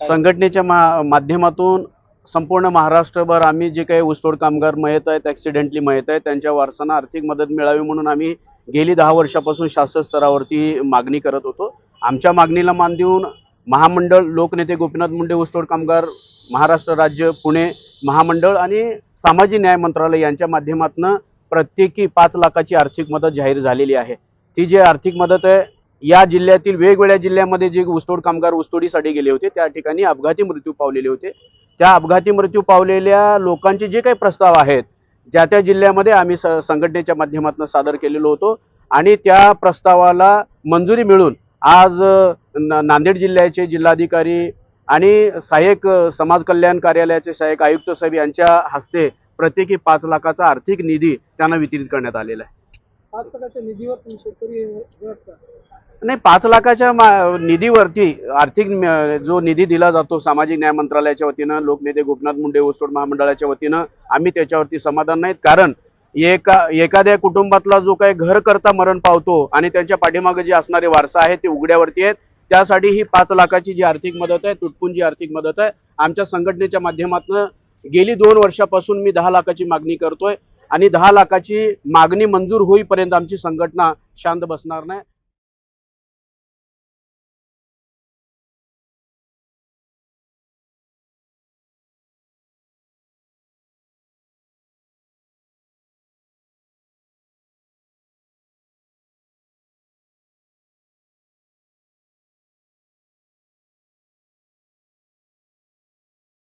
संघटनेच्या मा माध्यमातून संपूर्ण महाराष्ट्रभर आम्ही जे काही ऊसतोड कामगार मयत आहेत ॲक्सिडेंटली मयत आहेत त्यांच्या वारसांना आर्थिक मदत मिळावी म्हणून आम्ही गेली दहा वर्षापासून शासन स्तरावरती मागणी करत होतो. आमच्या मागणीला मान देऊन महामंडळ लोकनेते गोपीनाथ मुंडे ऊसतोड कामगार महाराष्ट्र राज्य पुणे महामंडळ आणि सामाजिक न्याय मंत्रालय यांच्या माध्यमातून प्रत्येकी पाच लाखाची आर्थिक मदत जाहीर झालेली आहे. ती जी आर्थिक मदत आहे या जिल्ह्यातील वेगवेगळ्या जिल्ह्यामध्ये जे ऊसतोड कामगार ऊसतोडीसाठी गेले होते त्या ठिकाणी अपघाती मृत्यू पावलेले होते. त्या अपघाती मृत्यू पावलेल्या लोकांचे जे काही प्रस्ताव आहेत ज्या त्या जिल्ह्यामध्ये आम्ही स संघटनेच्या माध्यमातून सादर केलेलो होतो. आणि त्या प्रस्तावाला मंजुरी मिळून आज नांदेड जिल्ह्याचे जिल्हाधिकारी आणि सहाय्यक समाज कल्याण कार्यालयाचे सहाय्यक आयुक्त साहेब यांच्या हस्ते प्रत्येकी पाच लाखाचा आर्थिक निधी त्यांना वितरित करण्यात आलेला आहे. पाच लाखाच्या निधीवर तुम्ही शेतकरी नाही पाच लाखाच्या मा- निधीवरती आर्थिक म- जो निधी दिला जातो सामाजिक न्याय मंत्रालयाच्या वतीनं लोकनेते गोपनाथ मुंडे ऊसतोड महामंडळाच्या वतीनं आम्ही त्याच्यावरती समाधान नाहीत. कारण एका एखाद्या कुटुंबातला जो काही घर करता मरण पावतो आणि त्यांच्या पाठीमागे जे असणारे वारसा आहेत ते उघड्यावरती आहेत त्यासाठी ही पाच लाखाची जी आर्थिक मदत आहे तुटपुंजी आर्थिक मदत आहे आमच्या संघटनेच्या माध्यमातून गेली दोन वर्षापासून मी दहा लाखाची मागणी करतोय. आणि दहा लाखाची मागणी मंजूर होईपर्यंत आमची संघटना शांत बसणार नाही.